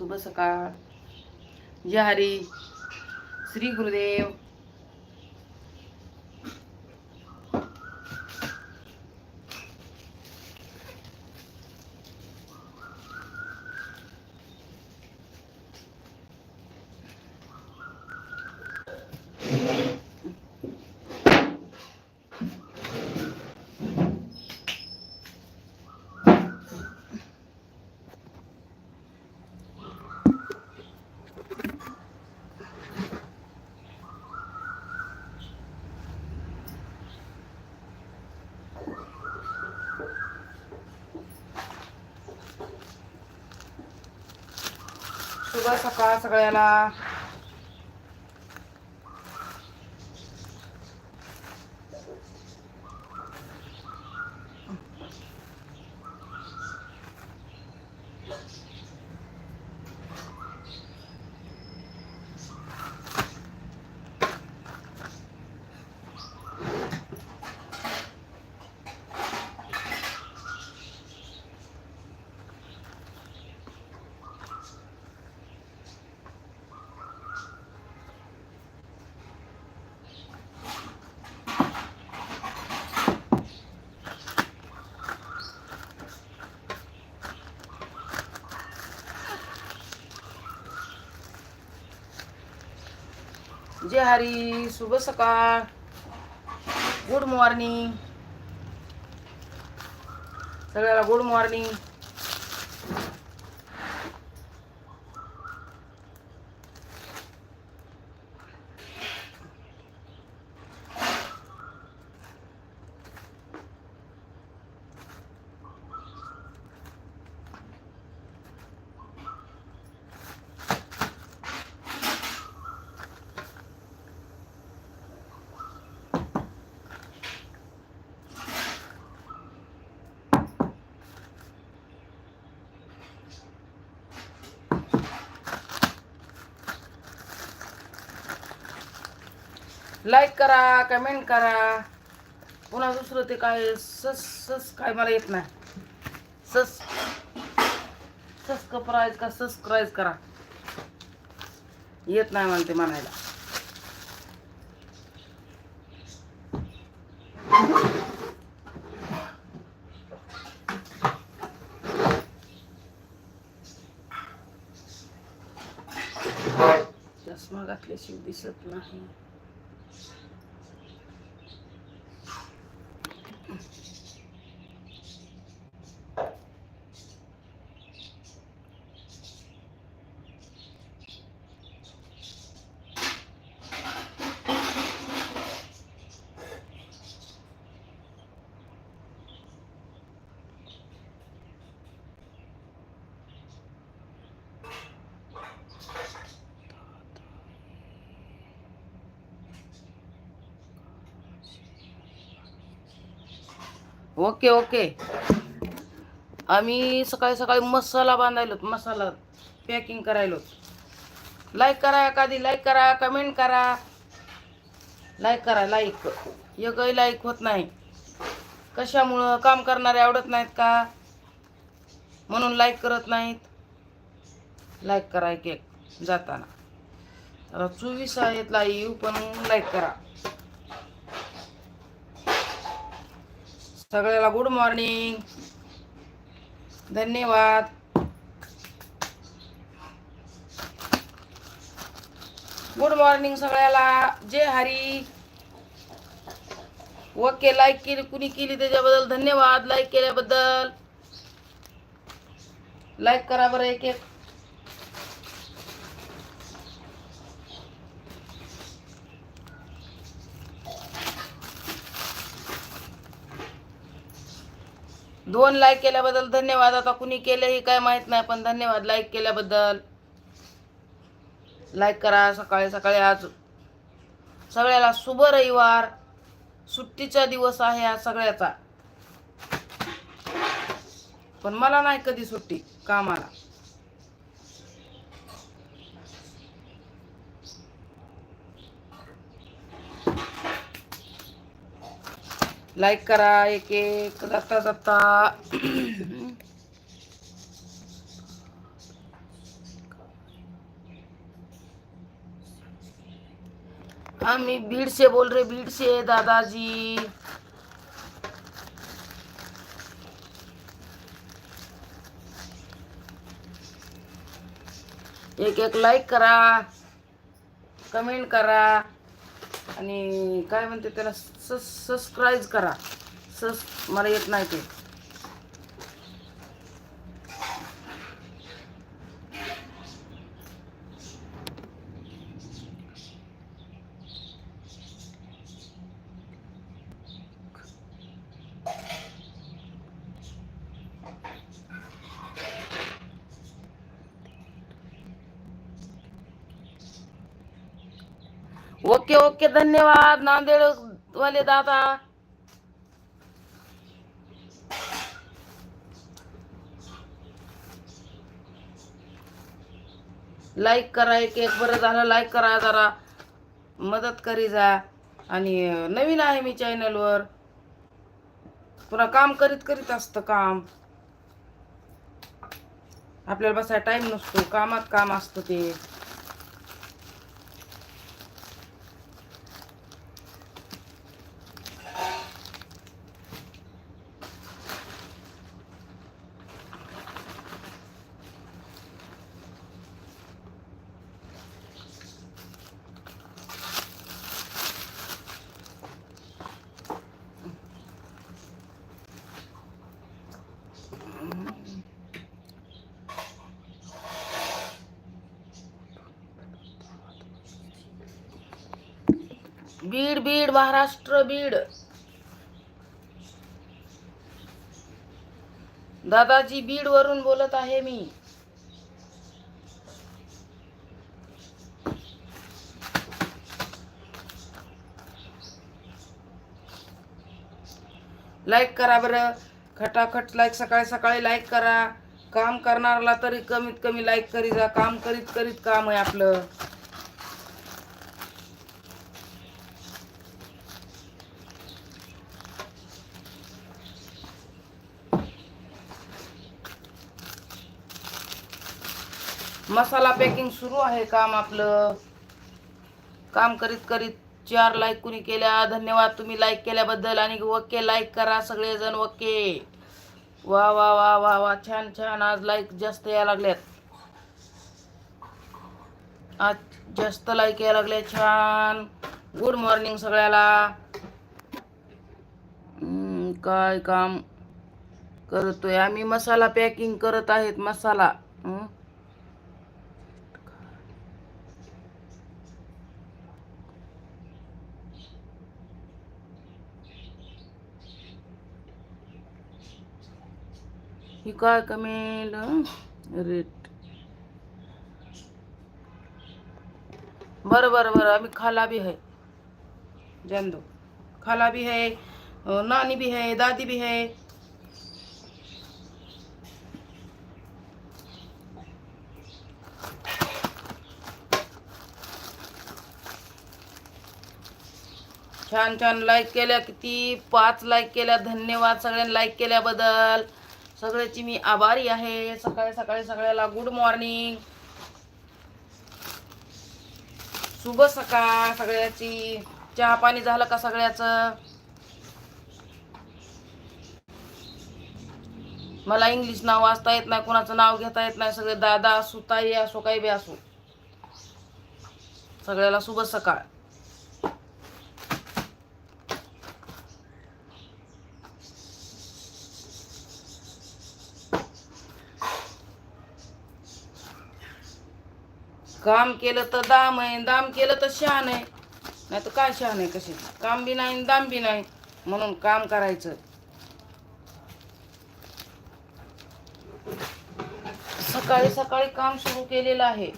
शुभ सकाळ. जय हरी. श्री गुरुदेव. शुभ सकाळ सगळ्याला जय हरी शुभ सकाळ. गुड मॉर्निंग सगळ्याला गुड मॉर्निंग लाईक करा कमेंट करा. पुन्हा दुसरं ते काय सस सस काय मला येत नाही. सस सबस्क्राईब का सबस्क्राईब करा. येत नाही म्हणते म्हणायला. चष्मा घातल्याशिवाय दिसत नाही. Okay okay. आम्ही सकाळी सकाळी मसाला बांधायलो मसाला पॅकिंग करायलो. लाईक करा एखादी लाईक करा कमेंट करा. लाईक करा लाईक एकही लाईक होत नाही. कशामुळं काम करणारे आवडत नाहीत का? म्हणून लाईक करत नाहीत. लाईक करा एक एक जाताना चोवीस आहेत लाईव्ह पण लाईक करा. सगळ्याला गुड मॉर्निंग धन्यवाद. गुड मॉर्निंग सगळ्याला. जय हरी. ओके लाईक केली कुणी केली त्याच्याबद्दल धन्यवाद. लाईक केल्याबद्दल. लाईक करा बरं एक एक दोन लाईक केल्याबद्दल धन्यवाद. आता कुणी केले हे काय माहीत नाही पण धन्यवाद लाईक केल्याबद्दल. लाईक करा. सकाळी सकाळी आज सगळ्याला शुभ रविवार. सुट्टीचा दिवस आहे आज सगळ्याचा. पण मला नाही कधी सुट्टी कामाला. लाईक करा एक एक जाता जाता आम्ही भीड से बोल रहे भीड से दादाजी. एक एक लाईक करा कमेंट करा. आणि काय म्हणते त्याला? सबस्क्राईब करा. सस मला येत नाही ते. ओके ओके धन्यवाद. नांदेड वाले दादा। लाईक करा एक एक बरं झालं लाईक करा जरा. मदत करी जा. आणि नवीन आहे मी चॅनलवर पुन्हा काम करीत करीत असतं काम. आपल्याला बसायला टाइम नसतो. कामात काम असतं ते. बीड बीड महाराष्ट्र बीड. दादाजी बीड वरून बोलत आहे मी. लाईक करा बरं. खटाखट लाईक सकाळी सकाळी लाईक करा. काम करणारला तरी कमीत कमी लाईक करी जा. काम करीत करीत काम आहे आपलं. मसाला पॅकिंग सुरू आहे काम आपलं. काम करीत करीत चार लाईक कुणी केल्या धन्यवाद तुम्ही लाईक केल्याबद्दल आणि ओके लाईक करा सगळेजण ओके वा वा वा वा वा छान छान. आज लाईक जास्त यायला लागल्यात. आज जास्त लाईक यायला लागले छान. गुड मॉर्निंग सगळ्याला. काय काम करतोय? आम्ही मसाला पॅकिंग करत आहेत मसाला. काय कमेल रेट. बरं बरं बरं अभी खाला भी है जान दो खाला भी है नानी भी है दादी भी है छान छान लाईक केल्या किती? पाच लाईक केल्या. धन्यवाद सगळ्यांनी लाईक केल्याबद्दल. सगळ्याची मी आभारी आहे. सकाळी सकाळी सगळ्याला गुड मॉर्निंग शुभ सकाळ सगळ्याची. चहा पाणी झालं का सगळ्याचं? मला इंग्लिश नाव वाचता येत नाही कोणाचं नाव घेता येत नाही सगळे दादा असू ताई असो काही बी असो. सगळ्याला शुभ सकाळ. काम केलं तर दाम आहे दाम केलं तर शान आहे. नाही तर काय शान आहे कशी? काम बी नाही आणि दाम बी नाही म्हणून काम करायचं. सकाळी सकाळी काम सुरू केलेलं आहे.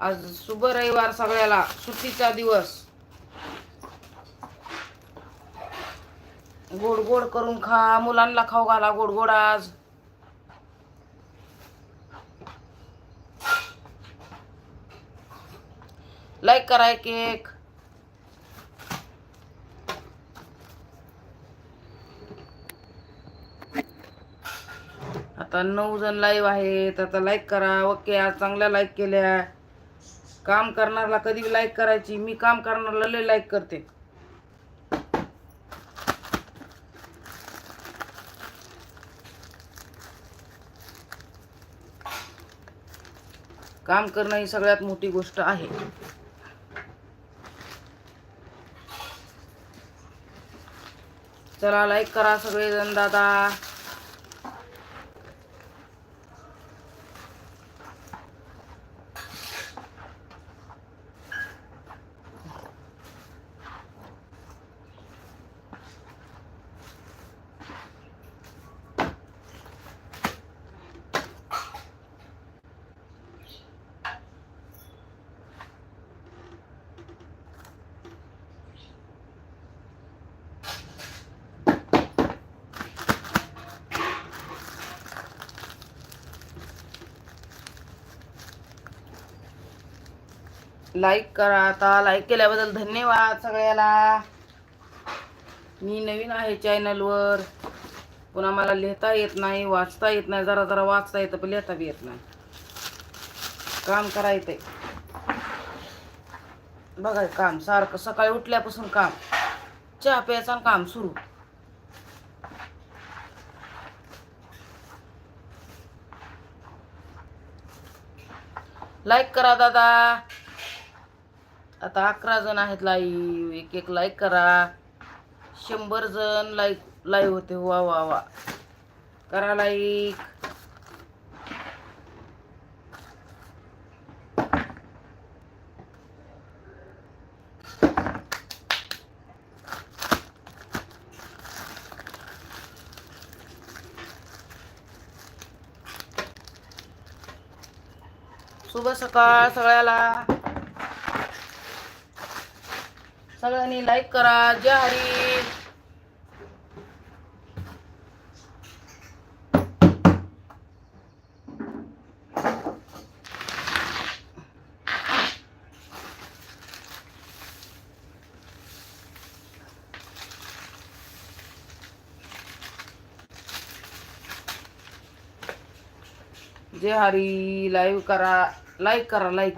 आज शुभ रविवार सगळ्याला सुट्टीचा दिवस. गोड गोड करून खा मुलांना खाऊ घाला गोड गोड आज. लाईक करा एक एक. आता नऊ जण लाईव्ह आहेत. आता लाईक करा. ओके आज चांगल्या लाईक केल्या. काम करणारला कधी लाईक करायची? मी काम करणारला लय लाईक करते. काम करणं ही सगळ्यात मोठी गोष्ट आहे. चला लाईक करा सगळेजण दादा. लाईक करा आता. लाईक केल्याबद्दल धन्यवाद सगळ्याला. मी नवीन आहे चॅनलवर पुन्हा मला लिहिता येत नाही वाचता येत नाही जरा जरा वाचता येतं पण लिहिता बी येत नाही. काम करायचंय बघा काम सारखं सकाळी उठल्यापासून काम. चहा प्यायचा आणि काम सुरू. लाईक करा दादा. आता अकरा जण आहेत लाईव्ह एक एक लाईक करा. शंभर जण लाईक लाईव्ह होते. वा वा वा. करा लाईक शुभ सकाळ सगळ्याला. सगळ्यांनी लाईक करा. जय हरी. जय हरी. लाईव्ह करा. लाईक करा लाईक